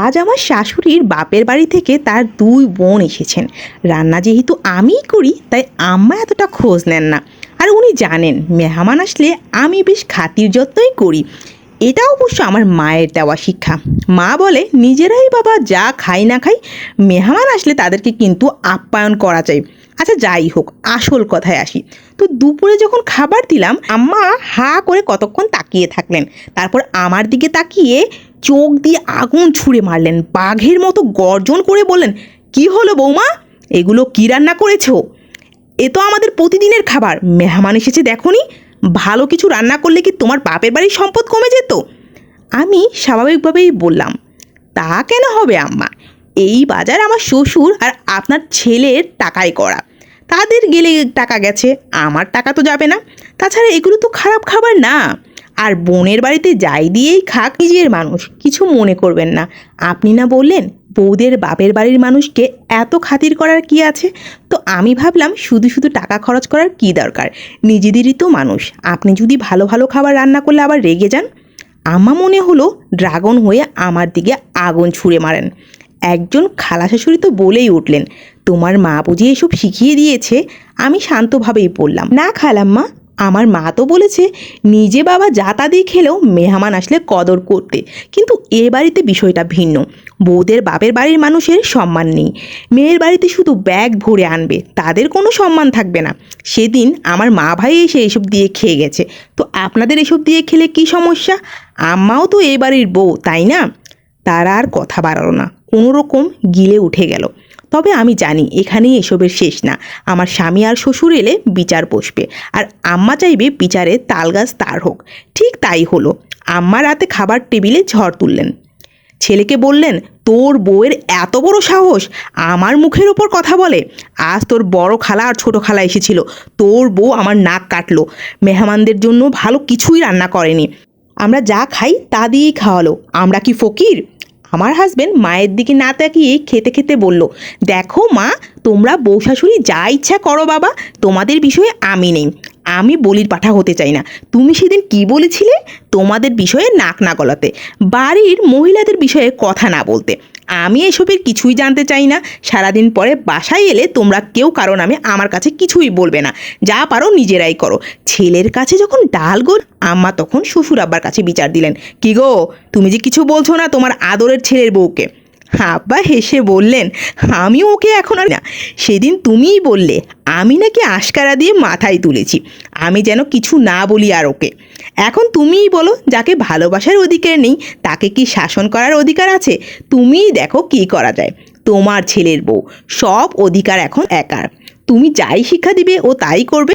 আজ আমার শাশুড়ির বাপের বাড়ি থেকে তার দুই বোন এসেছেন। রান্না যেহেতু আমিই করি, তাই আম্মা এতটা খোঁজ নেন না। আর উনি জানেন, মেহমান আসলে আমি বেশ খাতির যত্নই করি। এটা অবশ্য আমার মায়ের দেওয়া শিক্ষা। মা বলে, নিজেরাই বাবা যা খাই না খাই, মেহমান আসলে তাদেরকে কিন্তু আপ্যায়ন করা চাই। আচ্ছা যাই হোক, আসল কথায় আসি। তো দুপুরে যখন খাবার দিলাম, আম্মা হা করে কতক্ষণ তাকিয়ে থাকলেন। তারপর আমার দিকে তাকিয়ে চোখ দিয়ে আগুন ছুঁড়ে মারলেন, বাঘের মতো গর্জন করে বললেন, কি হলো বৌমা? এগুলো কি রান্না করেছ? এ তো আমাদের প্রতিদিনের খাবার। মেহমান এসেছে দেখনি? ভালো কিছু রান্না করলে কি তোমার বাপের বাড়ির সম্পদ কমে যেত? আমি স্বাভাবিকভাবেই বললাম, তা কেন হবে আম্মা? এই বাজার আমার শ্বশুর আর আপনার ছেলের টাকায় করা। তাদের গেলে টাকা গেছে, আমার টাকা তো যাবে না। তাছাড়া এগুলো তো খারাপ খাবার না। আর বোনের বাড়িতে যাই দিয়েই খাক নিজের মানুষ, কিছু মনে করবেন না। আপনি না বললেন বৌদের বাপের বাড়ির মানুষকে এত খাতির করার কি আছে? তো আমি ভাবলাম শুধু শুধু টাকা খরচ করার কি দরকার? নিজেদেরই তো মানুষ, আপনি যদি ভালো ভালো খাবার রান্না করলে আবার রেগে যান? আমার মনে হলো ড্রাগন হয়ে আমার দিকে আগুন ছুঁড়ে মারেন। একজন খালা শাশুড়ি তো বলেই উঠলেন, তোমার মা বুঝি এসব শিখিয়ে দিয়েছে? আমি শান্তভাবেই বললাম, না খালাম্মা আমার মা তো বলেছে, নিজে বাবা যা তা দিয়ে খেলেও মেহমান আসলে কদর করতে। কিন্তু এ বাড়িতে বিষয়টা ভিন্ন। বউদের বাপের বাড়ির মানুষের সম্মান নেই। মেয়ের বাড়িতে শুধু ব্যাগ ভরে আনবে, তাদের কোনো সম্মান থাকবে না। সেদিন আমার মা ভাই এসে এসব দিয়ে খেয়ে গেছে। তো আপনাদের এসব দিয়ে খেলে কি সমস্যা? আম্মাও তো এ বাড়ির বউ, তাই না? তারা আর কথা বাড়ালো না। কোনো রকম গিলে উঠে গেল। তবে আমি জানি এখানেই এসবের শেষ না। আমার স্বামী আর শ্বশুর এলে বিচার বসবে। আর আম্মা চাইবে বিচারে তালগাছ তার হোক। ঠিক তাই হলো। আম্মা রাতে খাবার টেবিলে ঝড় তুললেন। ছেলেকে বললেন, তোর বউয়ের এত বড় সাহস। আমার মুখের ওপর কথা বলে। আজ তোর বড় খালা আর ছোট খালা এসেছিল। তোর বউ আমার নাক কাটলো। মেহমানদের জন্য ভালো কিছুই রান্না করেনি। আমরা যা খাই তা দিয়েই খাওয়ালো। আমরা কি ফকির? আমার হাজব্যান্ড মায়ের দিকে না তাকিয়ে খেতে খেতে বলল, দেখো মা, তোমরা বউ শাশুড়ি যা ইচ্ছা করো বাবা, তোমাদের বিষয়ে আমি নেই। আমি বলির পাঠা হতে চাই না। তুমি সেদিন কি বলেছিলে? তোমাদের বিষয়ে নাক না গলাতে। বাড়ির মহিলাদের বিষয়ে কথা না বলতে। আমি এসবের কিছুই জানতে চাই না। সারাদিন পরে বাসায় এলে তোমরা কেউ কারও নামে আমার কাছে কিছুই বলবে না। যা পারো নিজেরাই করো। ছেলের কাছে যখন ডাল গোল আম্মা তখন শ্বশুর আব্বার কাছে বিচার দিলেন। কি গো, তুমি যে কিছু বলছো না তোমার আদরের ছেলের বউকে। আব্বা হেসে বললেন আমি ওকে এখন আর না। সেদিন তুমিই বললে, আমি নাকি আশকারা দিয়ে মাথায় তুলেছি। আমি যেন কিছু না বলি আর ওকে। এখন তুমিই বলো, যাকে ভালোবাসার অধিকার নেই, তাকে কি শাসন করার অধিকার আছে? তুমিই দেখো কি করা যায়। তোমার ছেলের বউ, সব অধিকার এখন একার। তুমি যাই শিক্ষা দিবে, ও তাই করবে।